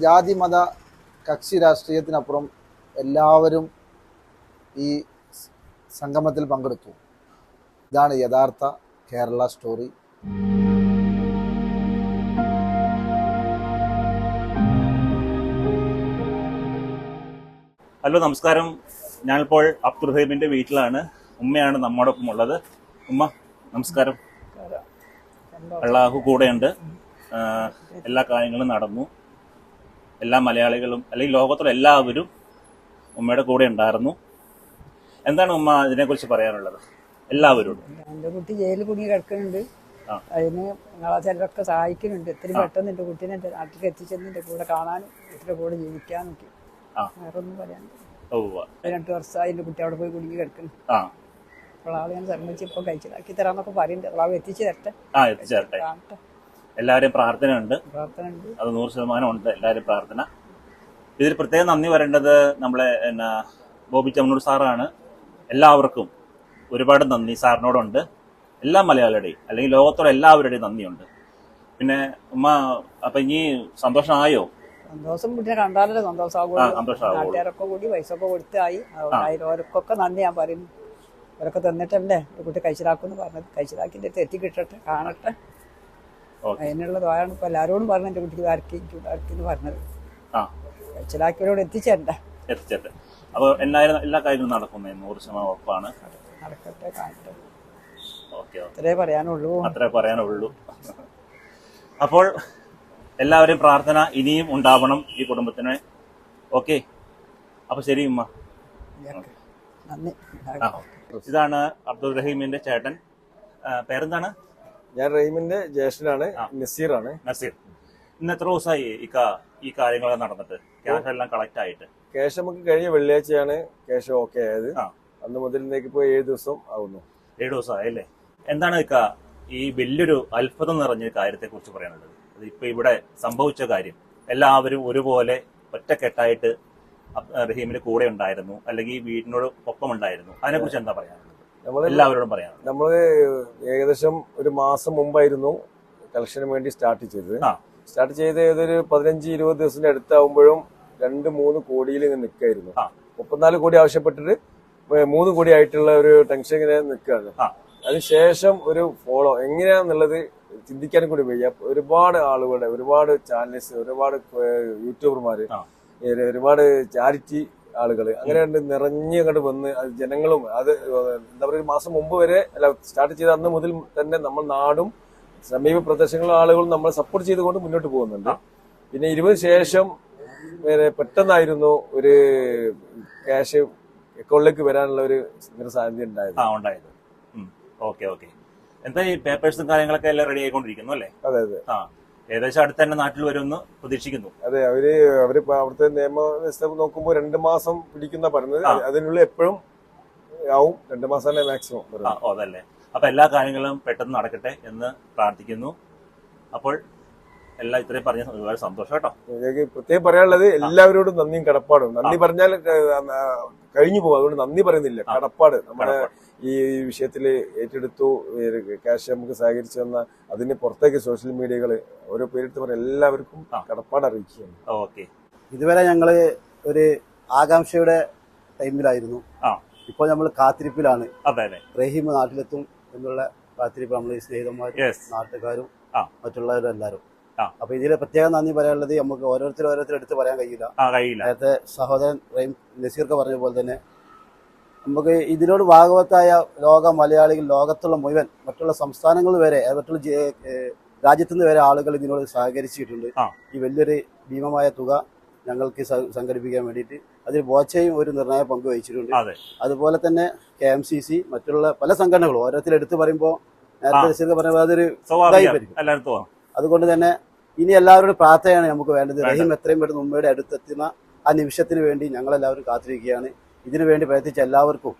ജാതി മത കക്ഷി രാഷ്ട്രീയത്തിനപ്പുറം എല്ലാവരും ഈ സംഗമത്തിൽ പങ്കെടുത്തു. ഇതാണ് യഥാർത്ഥ കേരള സ്റ്റോറി. ഹലോ നമസ്കാരം. ഞാനിപ്പോൾ അബ്ദുൾ ഹൈബിന്റെ വീട്ടിലാണ്. ഉമ്മയാണ് നമ്മോടൊപ്പം ഉള്ളത്. ഉമ്മ നമസ്കാരം. അള്ളാഹു കൂടെയുണ്ട്. എല്ലാ കാര്യങ്ങളും നടന്നു. എല്ലാ മലയാളികളും അല്ലെങ്കിൽ ലോകത്തുള്ള എല്ലാവരും ഉമ്മയുടെ കൂടെ ഉണ്ടായിരുന്നു. എന്താണ് ഉമ്മ ഇതിനെക്കുറിച്ച് പറയാനുള്ളത്? എല്ലാവരും എന്റെ കുട്ടി ജയിലിൽ കുടുങ്ങി കിടക്കുന്നുണ്ട്. അതിന് നിങ്ങളെ ചിലരൊക്കെ സഹായിക്കുന്നുണ്ട്. എത്രയും പെട്ടെന്ന് എന്റെ കുട്ടീനെ എന്റെ നാട്ടിലേക്ക് എത്തിച്ചെന്ന് എന്റെ കൂടെ കാണാനും ഇത്ര കൂടെ ജീവിക്കാനൊക്കെ. വേറെ ഒന്നും പറയാൻ ഓ പതിനെട്ട് വർഷമായി എന്റെ കുട്ടി അവിടെ പോയി കുടുങ്ങി കിടക്കുന്നു. അപ്പോൾ ആൾ ഞാൻ ശ്രമിച്ച് ഇപ്പൊ കഴിച്ചിലാക്കി തരാന്നൊക്കെ പറയുന്നുണ്ട്. അവളാവ് എത്തിച്ചു തരട്ടെ. കാണട്ടെ. പ്രാർത്ഥനയുണ്ട്. പ്രാർത്ഥന ഉണ്ട് അത് നൂറ് ശതമാനം ഉണ്ട്. എല്ലാവരും പ്രാർത്ഥന. ഇതിൽ പ്രത്യേകം നന്ദി പറയേണ്ടത് നമ്മളെ എന്നാ ബോബി ചമ്മനൂർ സാറാണ്. എല്ലാവർക്കും ഒരുപാട് നന്ദി. സാറിനോടുണ്ട്. എല്ലാ മലയാളിയുടെയും അല്ലെങ്കിൽ ലോകത്തോടെ എല്ലാവരുടെയും നന്ദിയുണ്ട്. പിന്നെ ഉമ്മ അപ്പൊ ഇനി സന്തോഷമായോ? സന്തോഷം പിന്നെ കണ്ടാലല്ലേ ആ സന്തോഷമാകുള്ളൂ കൂടി പൈസ ഒക്കെ കൊടുത്തായി ഓരോക്കൊക്കെ നന്ദി ഞാൻ പറയുന്നു അവരൊക്കെ തന്നിട്ടല്ലേ? കുട്ടി കഴിച്ചിലാക്കുമെന്ന് പറഞ്ഞത്. കഴിച്ചിലാക്കിന്റെ തെറ്റി എത്തി കിട്ടട്ടെ കാണട്ടെ. അതിനുള്ള ദ്വാരാണ് ഇപ്പൊ എല്ലാരോടും പറഞ്ഞു എന്റെ കുട്ടിക്ക് വരക്കി എന്ന് പറഞ്ഞത്? ആ. കഴിച്ചിലാക്കിയവരോട് എത്തിച്ചേരണ്ട. എത്തിച്ചേട്ടെ അപ്പോൾ എല്ലാവരും എല്ലാ കാര്യങ്ങളും നടക്കുന്നത് നൂറ് ശതമാനം ഉറപ്പാണ്. നടക്കട്ടെ കാണട്ടെ. അത്രേ പറയാനുള്ളൂ. അത്രേ പറയാനുള്ളൂ. അപ്പോൾ എല്ലാവരും പ്രാർത്ഥന ഇനിയും ഉണ്ടാവണം ഈ കുടുംബത്തിന്. ഓക്കെ. അപ്പൊ ശരി ഉമ്മ. ഇതാണ് അബ്ദുൾ റഹീമിന്റെ ചേട്ടൻ. പേരെന്താണ്? ഞാൻ റഹീമിന്റെ ജ്യേഷ്ഠനാണ് നസീർ നസീറാണ്. നസീർ. ഇന്ന് എത്ര ദിവസമായി ഈ ഈ കാര്യങ്ങളൊക്കെ നടന്നിട്ട്? ക്യാഷ് എല്ലാം കളക്ട് ആയിട്ട്. ക്യാഷ് നമുക്ക് കഴിഞ്ഞ വെള്ളിയാഴ്ചയാണ് ക്യാഷ് ഓക്കെ ആയത്. അന്ന് മുതൽ മുതലിലേക്ക് ഇപ്പോൾ ഏഴ് ദിവസം ആവുന്നു. ഏഴ് ദിവസം ആയല്ലേ എന്താണ് ഇക്ക ഈ വലിയൊരു അത്ഭുതം നിറഞ്ഞ കാര്യത്തെ കുറിച്ച് പറയാനുള്ളത്? അത് ഇപ്പൊ ഇവിടെ സംഭവിച്ച കാര്യം. എല്ലാവരും ഒരുപോലെ ഒറ്റക്കെട്ടായിട്ട് റഹീമിന്റെ കൂടെ ഉണ്ടായിരുന്നു അല്ലെങ്കിൽ വീടിനോട് ഒപ്പം ഉണ്ടായിരുന്നു അതിനെ കുറിച്ച് എന്താ പറയാനുള്ളത്? നമ്മൾ എല്ലാവരോടും പറയാം. നമ്മൾ ഏകദേശം ഒരു മാസം മുമ്പായിരുന്നു കളക്ഷന് വേണ്ടി സ്റ്റാർട്ട് ചെയ്തത്. സ്റ്റാർട്ട് ചെയ്ത് ഏതൊരു പതിനഞ്ച് ഇരുപത് ദിവസത്തിന്റെ അടുത്താവുമ്പോഴും രണ്ട് മൂന്ന് കോടിയിൽ ഇങ്ങനെ നിൽക്കായിരുന്നു മുപ്പത്തിനാല് കോടി ആവശ്യപ്പെട്ടിട്ട് മൂന്ന് കോടി ആയിട്ടുള്ള ഒരു ടെൻഷൻ ഇങ്ങനെ നിൽക്കുകയാണ്. അതിനുശേഷം ഒരു ഫോളോ എങ്ങനെയാണെന്നുള്ളത് ചിന്തിക്കാനും കൂടി വയ്യ. ഒരുപാട് ആളുകളുടെ ഒരുപാട് ചാനൽസ് ഒരുപാട് യൂട്യൂബർമാര് ഒരുപാട് ചാരിറ്റി ആളുകൾ അങ്ങനെ കണ്ട് നിറഞ്ഞു അങ്ങോട്ട് വന്ന് ജനങ്ങളും അത് എന്താ പറയുക മാസം മുമ്പ് വരെ അല്ല സ്റ്റാർട്ട് ചെയ്ത അന്ന് മുതൽ തന്നെ നമ്മൾ നാടും സമീപ പ്രദേശങ്ങളിലെ ആളുകളും നമ്മൾ സപ്പോർട്ട് ചെയ്തുകൊണ്ട് മുന്നോട്ട് പോകുന്നുണ്ട്. പിന്നെ ഇരുപത് ശേഷം പിന്നെ പെട്ടെന്നായിരുന്നു ഒരു ക്യാഷ് അക്കൗണ്ടിലേക്ക് വരാനുള്ള ഒരു സാധ്യത ഉണ്ടായത്. Okay okay. എന്താ ഈ പേപ്പേഴ്സും കാര്യങ്ങളൊക്കെ എല്ലാം റെഡി ആയിക്കൊണ്ടിരിക്കുന്നു അല്ലേ? അതെ അതെ. ആ. ഏകദേശം അടുത്ത് തന്നെ നാട്ടിൽ വരുമെന്ന് പ്രതീക്ഷിക്കുന്നു. അതെ അവർ അവർ അവിടുത്തെ നിയമവ്യവസ്ഥ നോക്കുമ്പോൾ രണ്ട് മാസം പിടിക്കുന്ന പറഞ്ഞത് അതിനുള്ള അതിനുള്ളിൽ എപ്പോഴും ആവും രണ്ട് മാസം മാക്സിമം അതല്ലേ. അപ്പൊ എല്ലാ കാര്യങ്ങളും പെട്ടെന്ന് നടക്കട്ടെ എന്ന് പ്രാർത്ഥിക്കുന്നു. അപ്പോൾ എല്ലാ ഇത്രയും പറഞ്ഞ ഒരുപാട് സന്തോഷം കേട്ടോ. പ്രത്യേകം പറയാനുള്ളത് എല്ലാവരോടും നന്ദിയും കടപ്പാടും. നന്ദി പറഞ്ഞാൽ കഴിഞ്ഞു പോകും. അതുകൊണ്ട് നന്ദി പറയുന്നില്ല. കടപ്പാട്. നമ്മുടെ. ഈ വിഷയത്തിൽ ഏറ്റെടുത്തു. ക്യാഷ് നമുക്ക് സഹകരിച്ചു തന്ന അതിന് പുറത്തേക്ക് സോഷ്യൽ മീഡിയകൾ ഓരോ പേരെടുത്ത് പറഞ്ഞ എല്ലാവർക്കും കടപ്പാട് അറിയിക്കുകയാണ്. ഓക്കെ. ഇതുവരെ ഞങ്ങൾ ഒരു ആകാംക്ഷയുടെ ടൈമിലായിരുന്നു. ആ. ഇപ്പോൾ നമ്മൾ കാത്തിരിപ്പിലാണ്. റഹീം നാട്ടിലെത്തും എന്നുള്ള കാത്തിരിപ്പ് നമ്മൾ ഈ സ്നേഹിതന്മാരും നാട്ടുകാരും മറ്റുള്ളവരും എല്ലാവരും. അപ്പൊ ഇതിൽ പ്രത്യേകം നന്ദി പറയാനുള്ളത് നമുക്ക് ഓരോരുത്തർ ഓരോരുത്തർ എടുത്ത് പറയാൻ കഴിയില്ല. ആ കഴിയില്ല. നേരത്തെ സഹോദരൻ റഹീം നസീർക്ക് പറഞ്ഞ പോലെ തന്നെ നമുക്ക് ഇതിനോട് ഭാഗവത്തായ ലോക മലയാളികൾ ലോകത്തുള്ള മുഴുവൻ മറ്റുള്ള സംസ്ഥാനങ്ങൾ വരെ മറ്റുള്ള രാജ്യത്തുനിന്ന് വരെ ആളുകൾ ഇതിനോട് സഹകരിച്ചിട്ടുണ്ട്. ഈ വലിയൊരു ഭീമമായ തുക ഞങ്ങൾക്ക് സംഘടിപ്പിക്കാൻ വേണ്ടിയിട്ട് അതിൽ ബോച്ചയും ഒരു നിർണായ പങ്ക് വഹിച്ചിട്ടുണ്ട്. അതെ. അതുപോലെ തന്നെ കെ എം സി സി മറ്റുള്ള പല സംഘടനകളും. ഓരോരുത്തരും എടുത്തു പറയുമ്പോൾ നേരത്തെ അതൊരു അതുകൊണ്ട് തന്നെ ഇനി എല്ലാവരുടെ പ്രാർത്ഥനയാണ് നമുക്ക് വേണ്ടത്. വേണ്ടത്. റഹീം എത്രയും പെട്ടെന്ന് ഉമ്മയുടെ അടുത്തെത്തുന്ന ആ നിമിഷത്തിന് വേണ്ടി ഞങ്ങളെല്ലാവരും കാത്തിരിക്കുകയാണ്. ഇതിനു വേണ്ടി പ്രയത്നിച്ച എല്ലാവർക്കും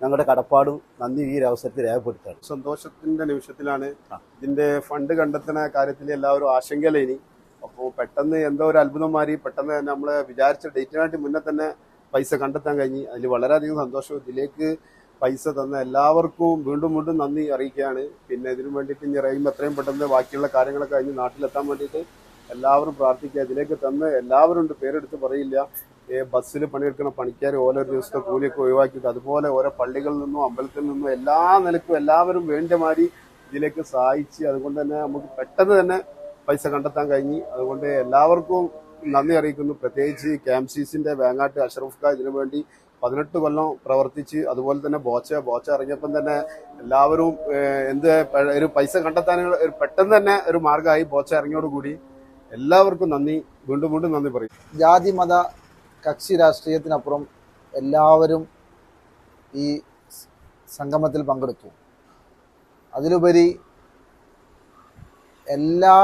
ഞങ്ങളുടെ കടപ്പാടും നന്ദി ഈ ഒരു അവസരത്തിൽ രേഖപ്പെടുത്താണ് സന്തോഷത്തിന്റെ നിമിഷത്തിലാണ്. ഇതിന്റെ ഫണ്ട് കണ്ടെത്തുന്ന കാര്യത്തിൽ എല്ലാവരും ആശങ്കയിലേനി അപ്പോൾ പെട്ടെന്ന് എന്തോ ഒരു അത്ഭുതം മാറി പെട്ടെന്ന് നമ്മൾ വിചാരിച്ച ഡേറ്റിനായിട്ട് മുന്നേ തന്നെ പൈസ കണ്ടെത്താൻ കഴിഞ്ഞ്. അതിൽ വളരെയധികം സന്തോഷം. ഇതിലേക്ക് പൈസ തന്ന എല്ലാവർക്കും വീണ്ടും വീണ്ടും നന്ദി അറിയിക്കുകയാണ്. പിന്നെ ഇതിനു വേണ്ടിയിട്ട് ഇനി അറിയുമ്പോൾ എത്രയും പെട്ടെന്ന് ബാക്കിയുള്ള കാര്യങ്ങളൊക്കെ കഴിഞ്ഞ് നാട്ടിലെത്താൻ വേണ്ടിയിട്ട് എല്ലാവരും പ്രാർത്ഥിക്കുക. ഇതിലേക്ക് തന്ന് എല്ലാവരും ഉണ്ട്. പേരെടുത്ത് പറയില്ല. ബസ്സിൽ പണിയെടുക്കുന്ന പണിക്കാർ ഓരോ ദിവസത്തെ കൂലിയൊക്കെ ഒഴിവാക്കിയിട്ട് അതുപോലെ ഓരോ പള്ളികളിൽ നിന്നും അമ്പലത്തിൽ നിന്നും എല്ലാ നിലക്കും എല്ലാവരും വേണ്ട മാതിരി ഇതിലേക്ക് സഹായിച്ച് അതുകൊണ്ട് തന്നെ നമുക്ക് പെട്ടെന്ന് തന്നെ പൈസ കണ്ടെത്താൻ കഴിഞ്ഞു. അതുകൊണ്ട് എല്ലാവർക്കും നന്ദി അറിയിക്കുന്നു. പ്രത്യേകിച്ച് ക്യാംസീസിന്റെ വേങ്ങാട്ട് അഷറഫ് ഖാൻ ഇതിനു വേണ്ടി പതിനെട്ട് കൊല്ലം പ്രവർത്തിച്ച് അതുപോലെ തന്നെ ബോച്ച ബോച്ച ഇറങ്ങിയപ്പം തന്നെ എല്ലാവരും എന്ത് ഒരു പൈസ കണ്ടെത്താനുള്ള ഒരു പെട്ടെന്ന് തന്നെ ഒരു മാർഗമായി ബോച്ച ഇറങ്ങിയോടുകൂടി എല്ലാവർക്കും നന്ദി. വീണ്ടും വീണ്ടും നന്ദി പറയും. ജാതി മത കക്ഷി രാഷ്ട്രീയത്തിനപ്പുറം എല്ലാവരും ഈ സംഗമത്തിൽ പങ്കെടുത്തു. അതിലുപരി എല്ലാ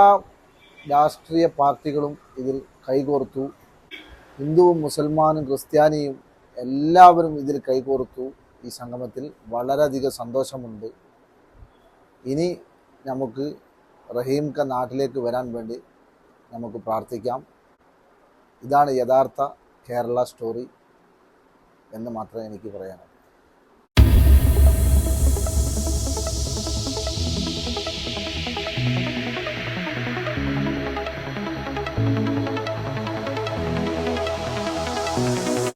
രാഷ്ട്രീയ പാർട്ടികളും ഇതിൽ കൈകോർത്തു. ഹിന്ദുവും മുസൽമാനും ക്രിസ്ത്യാനിയും എല്ലാവരും ഇതിൽ കൈകോർത്തു ഈ സംഗമത്തിൽ. വളരെയധികം സന്തോഷമുണ്ട്. ഇനി നമുക്ക് റഹീം ഖ നാട്ടിലേക്ക് വരാൻ വേണ്ടി നമുക്ക് പ്രാർത്ഥിക്കാം. ഇതാണ് യഥാർത്ഥ കേരള സ്റ്റോറി എന്ന് മാത്രമേ എനിക്ക് പറയാനുള്ളൂ.